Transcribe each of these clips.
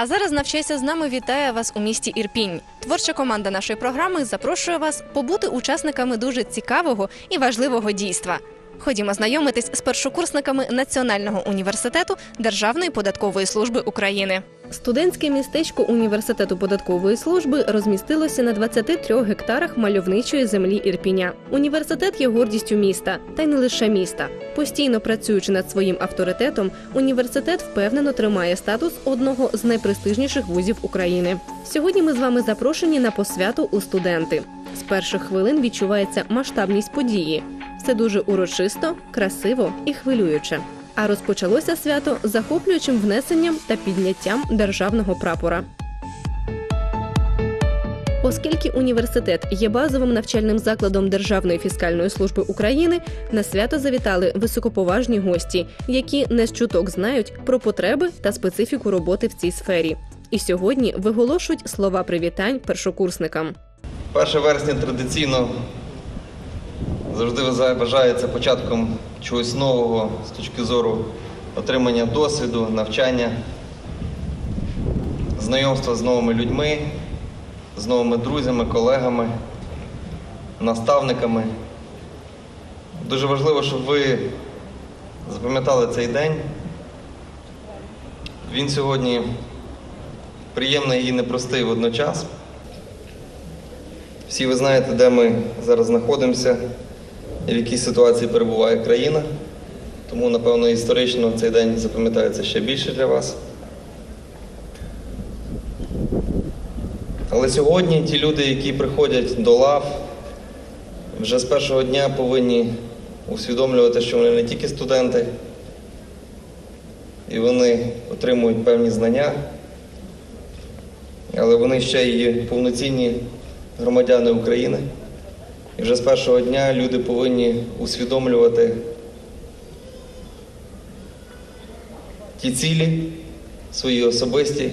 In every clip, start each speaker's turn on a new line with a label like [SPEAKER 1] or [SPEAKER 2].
[SPEAKER 1] А зараз навчайся з нами вітає вас у місті Ірпінь. Творча команда нашої програми запрошує вас побути учасниками дуже цікавого і важливого дійства. Ходімо знайомитись з першокурсниками Національного університету Державної податкової служби України. Студентське містечко університету податкової служби розмістилося на 23 гектарах мальовничої землі Ірпіня. Університет є гордістю міста, та й не лише міста. Постійно працюючи над своїм авторитетом, університет впевнено тримає статус одного з найпрестижніших вузів України. Сьогодні ми з вами запрошені на посвяту у студенти. З перших хвилин відчувається масштабність події. Все дуже урочисто, красиво і хвилююче. А розпочалося свято захоплюючим внесенням та підняттям державного прапора. Оскільки університет є базовим навчальним закладом Державної фіскальної служби України, на свято завітали високоповажні гості, які не з чуток знають про потреби та специфіку роботи в цій сфері. І сьогодні виголошують слова привітань першокурсникам.
[SPEAKER 2] 1 вересня традиційно завжди вважається початком чогось нового з точки зору отримання досвіду, навчання, знайомства з новими людьми, з новими друзями, колегами, наставниками. Дуже важливо, щоб ви запам'ятали цей день. Він сьогодні приємний і непростий водночас. Всі ви знаєте, де ми зараз знаходимося і в якій ситуації перебуває країна. Тому, напевно, історично цей день запам'ятається ще більше для вас. Але сьогодні ті люди, які приходять до лав, вже з першого дня повинні усвідомлювати, що вони не тільки студенти, і вони отримують певні знання, але вони ще й повноцінні громадяни України. І вже з першого дня люди повинні усвідомлювати ті цілі, свої особисті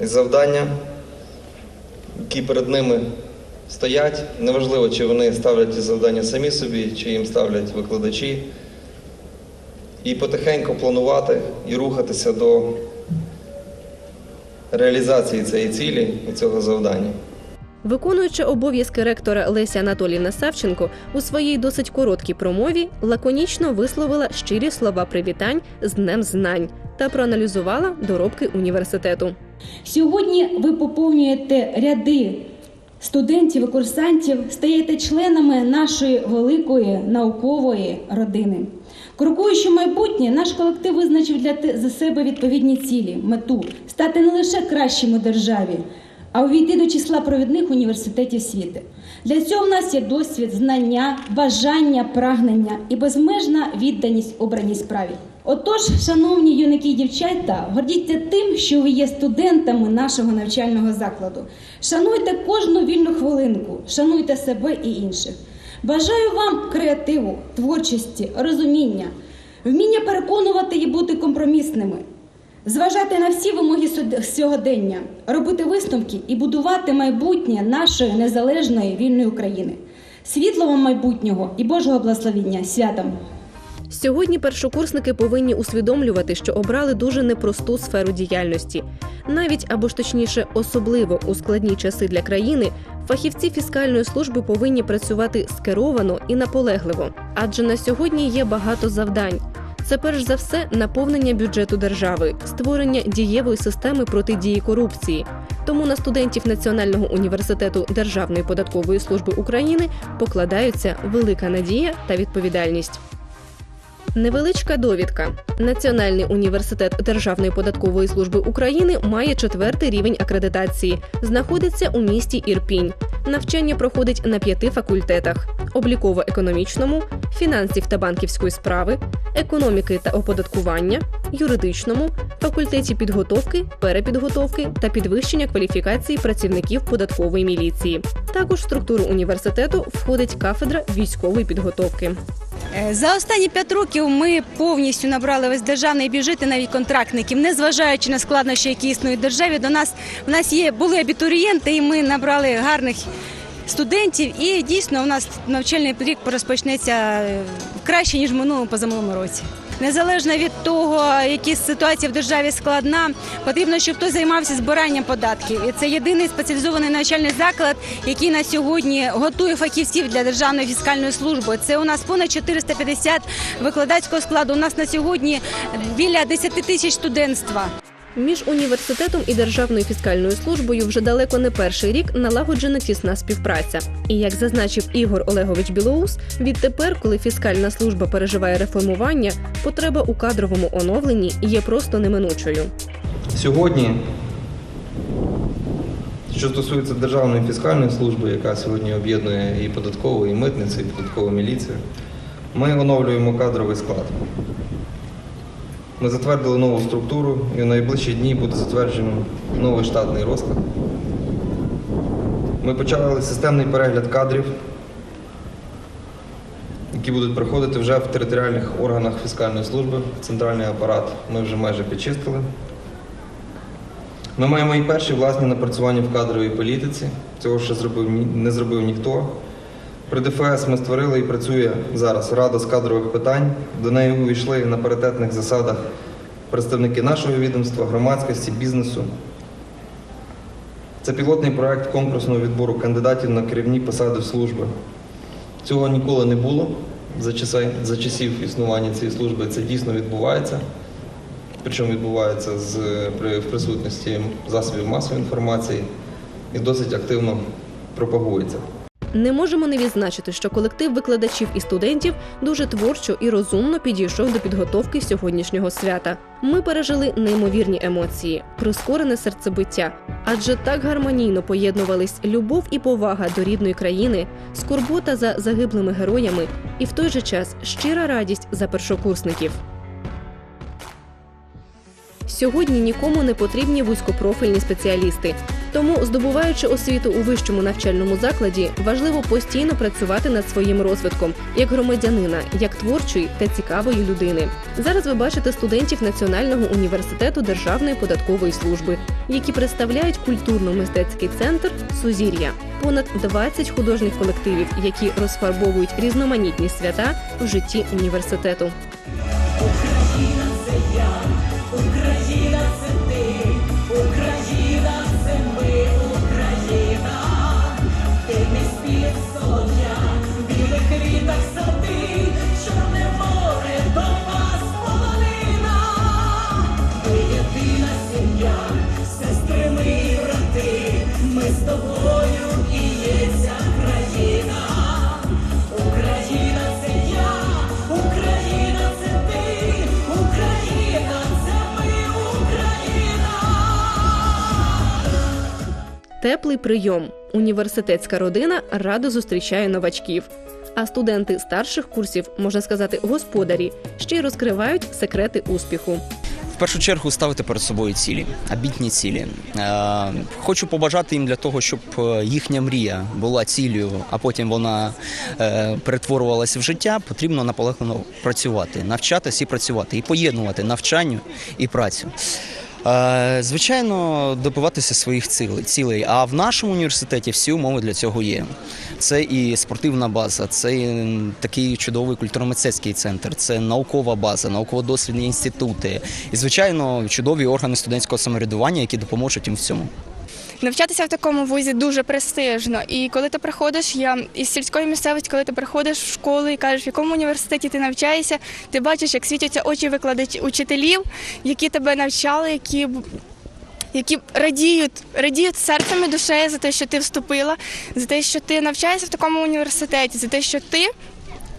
[SPEAKER 2] завдання, які перед ними стоять. Неважливо, чи вони ставлять ці завдання самі собі, чи їм ставлять викладачі. І потихеньку планувати і рухатися до реалізації цієї цілі і цього завдання.
[SPEAKER 1] Виконуючи обов'язки ректора Леся Анатоліївна Савченко у своїй досить короткій промові лаконічно висловила щирі слова привітань з Днем знань та проаналізувала доробки університету.
[SPEAKER 3] Сьогодні ви поповнюєте ряди студентів і курсантів, стаєте членами нашої великої наукової родини. Крокуючи майбутнє, наш колектив визначив для за себе відповідні цілі, мету стати не лише кращим у державі, а увійти до числа провідних університетів світу. Для цього в нас є досвід, знання, бажання, прагнення і безмежна відданість обраній справі. Отож, шановні юнаки і дівчата, гордіться тим, що ви є студентами нашого навчального закладу. Шануйте кожну вільну хвилинку, шануйте себе і інших. Бажаю вам креативу, творчості, розуміння, вміння переконувати і бути компромісними, зважати на всі вимоги сьогодення, робити висновки і будувати майбутнє нашої незалежної вільної України. Світлого майбутнього і Божого благословіння святом!
[SPEAKER 1] Сьогодні першокурсники повинні усвідомлювати, що обрали дуже непросту сферу діяльності. Навіть або ж точніше, особливо у складні часи для країни, фахівці фіскальної служби повинні працювати скеровано і наполегливо. Адже на сьогодні є багато завдань. Це перш за все наповнення бюджету держави, створення дієвої системи протидії корупції. Тому на студентів Національного університету Державної податкової служби України покладаються велика надія та відповідальність. Невеличка довідка. Національний університет Державної податкової служби України має четвертий рівень акредитації. Знаходиться у місті Ірпінь. Навчання проходить на п'яти факультетах: обліково-економічному, фінансів та банківської справи, економіки та оподаткування, юридичному, факультеті підготовки, перепідготовки та підвищення кваліфікації працівників податкової міліції. Також в структуру університету входить кафедра військової підготовки.
[SPEAKER 4] Е, За останні п'ять років ми повністю набрали весь державний бюджет і навіть контрактників, незважаючи на складнощі, які існують в державі. До нас в нас є були абітурієнти, і ми набрали гарних студентів. І дійсно у нас навчальний рік розпочнеться е, краще ніж в минулому позаминулому році. незалежно від того, які ситуація в державі складна, потрібно, щоб хтось займався збиранням податків. І це єдиний спеціалізований навчальний заклад, який на сьогодні готує фахівців для державної фіскальної служби. Це у нас понад 450 викладацького складу. У нас на сьогодні біля 10 тисяч студентства.
[SPEAKER 1] Між університетом і Державною фіскальною службою вже далеко не перший рік налагоджена тісна співпраця. І як зазначив Ігор Олегович Білоус, відтепер, коли фіскальна служба переживає реформування, потреба у кадровому оновленні є просто неминучою.
[SPEAKER 2] Сьогодні, що стосується Державної фіскальної служби, яка сьогодні об'єднує і податкову, і митницю, і податкову міліцію, ми оновлюємо кадровий склад. Ми затвердили нову структуру і в найближчі дні буде затверджено новий штатний розклад. Ми почали системний перегляд кадрів, які будуть проходити вже в територіальних органах фіскальної служби. Центральний апарат ми вже майже підчистили. Ми маємо і перші власні напрацювання в кадровій політиці. Цього ще зробив, не зробив ніхто. При ДФС ми створили і працює зараз Рада з кадрових питань. До неї увійшли на паритетних засадах представники нашого відомства, громадськості, бізнесу. Це пілотний проект конкурсного відбору кандидатів на керівні посади служби. Цього ніколи не було за, часи, за часів існування цієї служби. Це дійсно відбувається. Причому відбувається з, при, в присутності засобів масової інформації і досить активно пропагується.
[SPEAKER 1] Не можемо не відзначити, що колектив викладачів і студентів дуже творчо і розумно підійшов до підготовки сьогоднішнього свята. Ми пережили неймовірні емоції, прискорене серцебиття, адже так гармонійно поєднувались любов і повага до рідної країни, скорбота за загиблими героями, і в той же час щира радість за першокурсників. Сьогодні нікому не потрібні вузькопрофільні спеціалісти. Тому, здобуваючи освіту у вищому навчальному закладі, важливо постійно працювати над своїм розвитком як громадянина, як творчої та цікавої людини. Зараз ви бачите студентів Національного університету Державної податкової служби, які представляють культурно-мистецький центр Сузір'я. Понад 20 художніх колективів, які розфарбовують різноманітні свята в житті університету. Теплий прийом. Університетська родина радо зустрічає новачків. А студенти старших курсів, можна сказати, господарі, ще й розкривають секрети успіху.
[SPEAKER 5] В першу чергу ставити перед собою цілі, амбітні цілі. Е, Хочу побажати їм для того, щоб е, їхня мрія була цілею, а потім вона е, перетворювалася в життя. Потрібно наполегливо працювати, навчатися і працювати, і поєднувати навчання і працю. Е, Звичайно, добиватися своїх цілей. А в нашому університеті всі умови для цього є. Це і спортивна база, це і такий чудовий культурно-мистецький центр, це наукова база, науково-дослідні інститути і, звичайно, чудові органи студентського самоврядування, які допоможуть їм в цьому.
[SPEAKER 6] Навчатися в такому вузі дуже престижно. І коли ти приходиш, я із сільської місцевості, коли ти приходиш в школу і кажеш, в якому університеті ти навчаєшся, ти бачиш, як світяться очі викладачів учителів, які тебе навчали, які. Які радіють, радіють серцем і душею за те, що ти вступила, за те, що ти навчаєшся в такому університеті, за те, що ти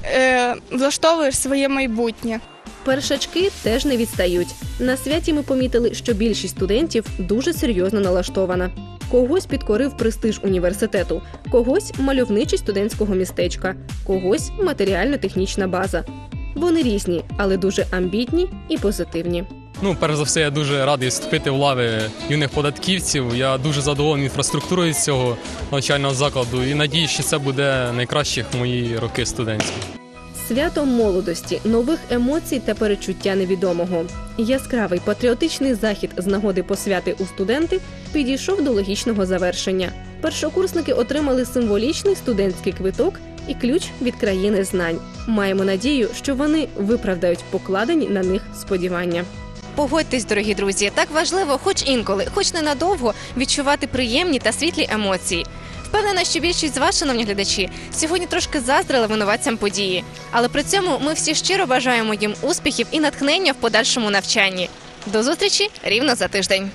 [SPEAKER 6] е, влаштовуєш своє майбутнє.
[SPEAKER 1] Першачки теж не відстають. На святі ми помітили, що більшість студентів дуже серйозно налаштована. Когось підкорив престиж університету, когось мальовничість студентського містечка, когось матеріально-технічна база. Вони різні, але дуже амбітні і позитивні.
[SPEAKER 7] Ну, перш за все, я дуже радий вступити в лави юних податківців. Я дуже задоволений інфраструктурою цього навчального закладу і надію, що це буде найкращих в мої роки студентські.
[SPEAKER 1] Свято молодості, нових емоцій та перечуття невідомого. Яскравий патріотичний захід з нагоди посвяти у студенти підійшов до логічного завершення. Першокурсники отримали символічний студентський квиток
[SPEAKER 8] і ключ від країни знань. Маємо надію, що вони виправдають покладені на них сподівання.
[SPEAKER 1] Погодьтесь, дорогі друзі, так важливо, хоч інколи, хоч ненадовго, відчувати приємні та світлі емоції. Впевнена, що більшість з вас, шановні глядачі, сьогодні трошки заздрили винуватцям події, але при цьому ми всі щиро бажаємо їм успіхів і натхнення в подальшому навчанні. До зустрічі рівно за тиждень.